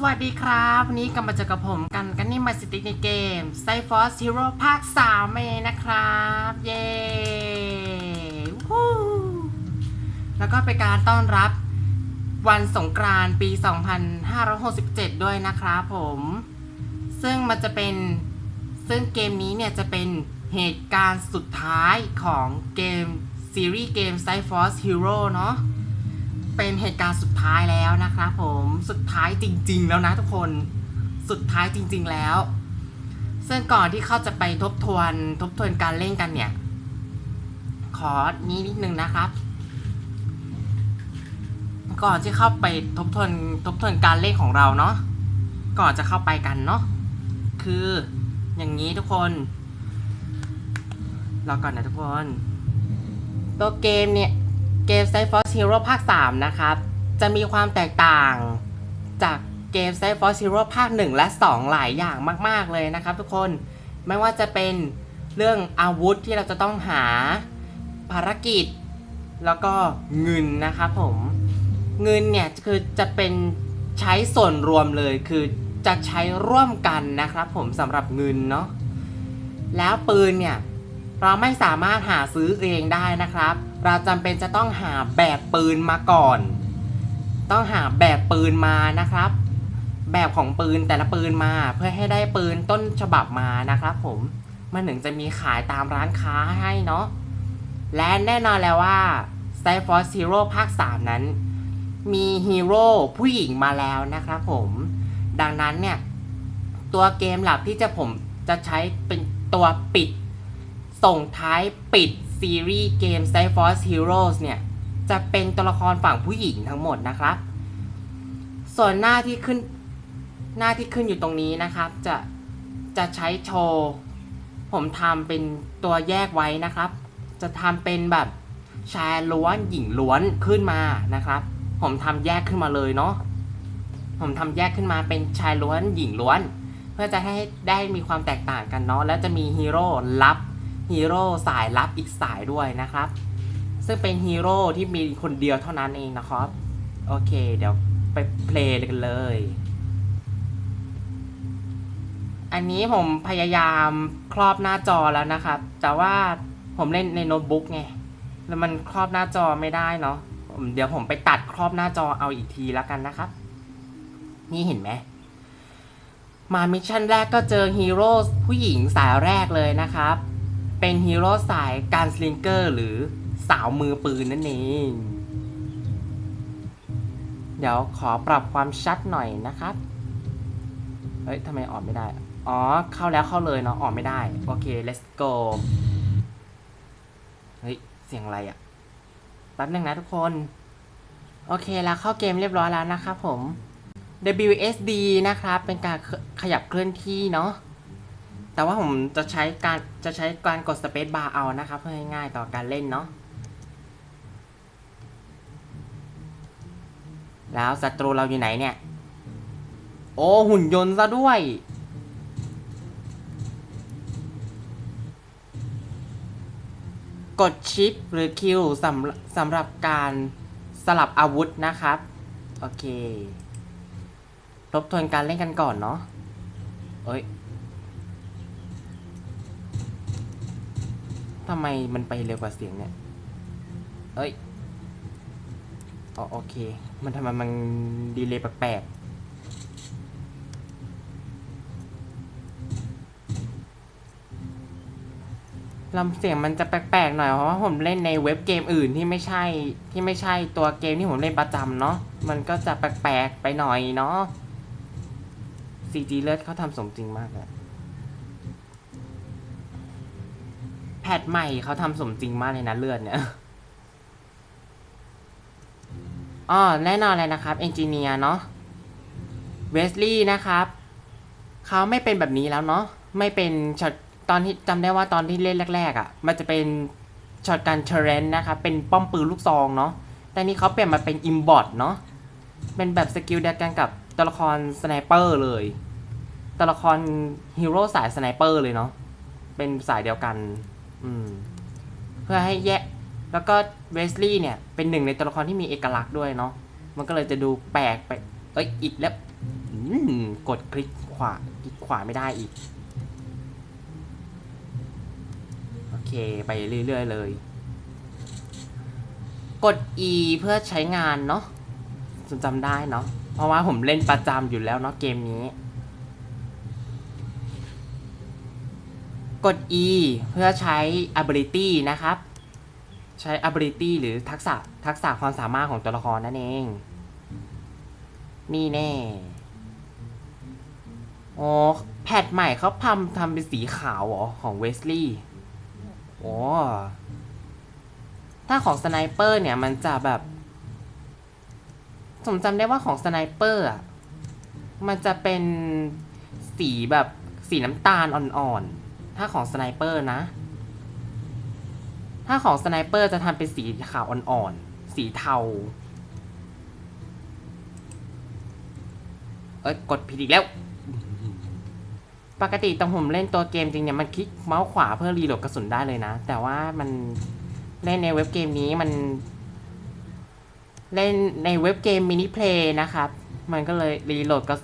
สวัสดีครับวันนี้กลับมาเจอกับผมกันกันนี่มาสติในเกม c y f o r c e Hero ภาค3เองนะครับ เย้วู้แล้วก็เป็นการต้อนรับวันสงกรานต์ปี 2567 ด้วยนะครับผม ซึ่งมันจะเป็นซึ่งเกมนี้เนี่ยจะเป็นเหตุการณ์สุดท้ายของเกมซีรีส์เกม c y f o r c e Hero เนาะ เป็นเหตุการณ์สุดท้ายแล้วนะครับผมสุดท้ายจริง ๆ แล้วนะทุกคนสุดท้ายจริง ๆแล้ว ซึ่งก่อนที่เขาจะไปทบทวน ทบทวนการเล่นกันเนี่ย ขอนี้นิดนึงนะครับ ก่อนที่เข้าไปทบทวนทบทวนการเล่นของเราเนาะก่อนจะเข้าไปกันเนาะคืออย่างนี้ทุกคนรอก่อนนะทุกคน ตัวเกมเนี่ย เกม c y f o r c e Hero ภาค 3 นะครับ จะมีความแตกต่างจากเกม c y f o r c e Hero ภาค 1 และ 2 หลายอย่างมาก ๆ เลยนะครับทุกคนไม่ว่าจะเป็นเรื่องอาวุธที่เราจะต้องหาภารกิจ แล้วก็เงินนะครับผมเงินเนี่ยคือจะเป็นใช้ส่วนรวมเลยคือจะใช้ร่วมกันนะครับผมสำหรับเงินเนาะแล้วปืนเนี่ยเราไม่สามารถหาซื้อเองได้นะครับ เราจำเป็นจะต้องหาแบบปืนมาก่อน ต้องหาแบบปืนมานะครับ แบบของปืนแต่ละปืนมาเพื่อให้ได้ปืนต้นฉบับมานะครับ ผมมันถึงจะมีขายตามร้านค้าให้เนาะและแน่นอนแล้วว่า c y f o r c e Hero ภาค 3 นั้น มีฮีโร่ผู้หญิงมาแล้วนะครับผม ดังนั้นเนี่ย ตัวเกมหลักที่จะผมจะใช้เป็นตัวปิด ส่งท้ายปิด ซีรีส์เกม c y f o r c e Heroes เนี่ย จะเป็นตัวละครฝั่งผู้หญิงทั้งหมดนะครับ ส่วนหน้าที่ขึ้นหน้าที่ขึ้นอยู่ตรงนี้นะครับ จะจะใช้โชว์ ผมทำเป็นตัวแยกไว้นะครับ จะทำเป็นแบบชายล้วนหญิงล้วนขึ้นมานะครับ ผมทำแยกขึ้นมาเลยเนาะผมทำแยกขึ้นมาเป็นชายล้วนหญิงล้วน เพื่อจะให้ได้มีความแตกต่างกันเนาะแล้วจะมีฮีโร่ลับ ฮีโร่สายลับอีกสายด้วยนะครับ ซึ่งเป็นฮีโร่ที่มีคนเดียวเท่านั้นเองนะครับ โอเค เดี๋ยวไปเพลย์กันเลย อันนี้ผมพยายามครอบหน้าจอแล้วนะครับ แต่ว่าผมเล่นในโน้ตบุ๊กไง แล้วมันครอบหน้าจอไม่ได้เนาะผมเดี๋ยวผมไปตัดครอบหน้าจอเอาอีกทีแล้วกันนะครับ นี่เห็นไหมมามิชชั่นแรกก็เจอฮีโร่ผู้หญิงสายแรกเลยนะครับ เป็นฮีโร่สายการสลิงเกอร์หรือสาวมือปืนนั่นเอง เดี๋ยวขอปรับความชัดหน่อยนะครับ เฮ้ยทำไมออกไม่ได้ อ๋อ เข้าแล้วเข้าเลยเนาะออกไม่ได้ โอเค let's go เฮ้ย เสียงอะไรอะ่ะแป๊บนึงนะทุกคน โอเคแล้วเข้าเกมเรียบร้อยแล้วนะครับผม WSD นะครับ เป็นการขยับเคลื่อนที่เนาะ แต่ว่าผมจะใช้การจะใช้การกด Space Bar เอานะครับเพื่อให้ง่ายต่อการเล่นเนาะแล้วศัตรูเราอยู่ไหนเนี่ย โอ้หุ่นยนต์ซะด้วย กดชิปหรือคิวสำสำหรับการสลับอาวุธนะครับ โอเค ทบทวนการเล่นกันก่อนเนาะเอ้ย ทำไมมันไปเร็วกว่าเสียงเนี่ย เอ้ยอ๋อโอเค มันทำไมมันดีเลยแปลกๆลำเสียงมันจะแปลกๆหน่อยเพราะว่าผมเล่นในเว็บเกมอื่นที่ไม่ใช่ที่ไม่ใช่ตัวเกมที่ผมเล่นประจำเนาะมันก็จะแปลกๆไปหน่อยเนาะ CG เลือดเขาทำสมจริงมากเล พทใหม่เขาทำสมจริงมากเลยนะเลือดเนี่ยอ๋อแน่นอนเลยนะครับเอนจิเนียร์เนาะเวสลีย์นะครับเขาไม่เป็นแบบนี้แล้วเนาะไม่เป็นช็อตตอนที่จำได้ว่าตอนที่เล่นแรก ๆอะ่ะ มันจะเป็นช็อตการเทเรนนะครับเป็นป้อมปืนลูกซองเนาะแต่นี้เขาเปลี่ยนมาเป็นอิมบอทเนาะเป็นแบบสกิลเดียวกันกับตัวละครสไนเปอร์เลยตัวละครฮีโร่สายสไนเปอร์เลยเนาะเป็นสายเดียวกัน อืมเพื่อให้แยกแล้วก็เวสลีย์เนี่ย เป็นหนึ่งในตัวละครที่มีเอกลักษณ์ด้วยเนาะมันก็เลยจะดูแปลกไป เอ้ยอีกแล้วอืมกดคลิกขวาคลิกขวาไม่ได้อีก โอเค ไปเรื่อยๆเลย กด E เพื่อใช้งานเนาะจำได้เนาะเพราะว่าผมเล่นประจำอยู่แล้วเนาะเกมนี้ กด E เพื่อใช้ ability นะครับ ใช้ ability หรือทักษะทักษะความสามารถของตัวละครนั่นเอง นี่แน่โอ๋อแพทใหม่เขาทำทำเป็นสีขาวหรอ ของเวสลีย์โอ้ถ้าของสไนเปอร์เนี่ย มันจะแบบผมจำได้ว่าของสไนเปอร์อะ มันจะเป็นสีแบบสีน้ำตาลอ่อนๆ ถ้าของสไนเปอร์นะ ถ้าของสไนเปอร์จะทำเป็นสีขาวอ่อนๆ สีเทา เอ้ย กดผิดอีกแล้ว ปกติตอนผมเล่นตัวเกมจริงเนี่ย มันคลิกเมาส์ขวาเพื่อรีโหลดกระสุนได้เลยนะ แต่ว่ามันเล่นในเว็บเกมนี้มัน เล่นในเว็บเกมมินิเพลย์นะครับ มันก็เลยรีโหลดกระ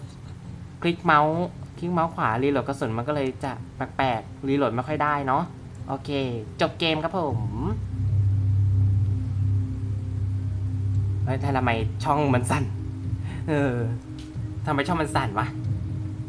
คลิกเมาส์ คลิกเมาส์ขวารีโหลดกระสุนมันก็เลยจะแปลกๆรีโหลดไม่ค่อยได้เนาะโอเค จบเกมครับผมเฮ้ยทำไมช่องมันสั่น เออทำไมช่องมันสั่นวะ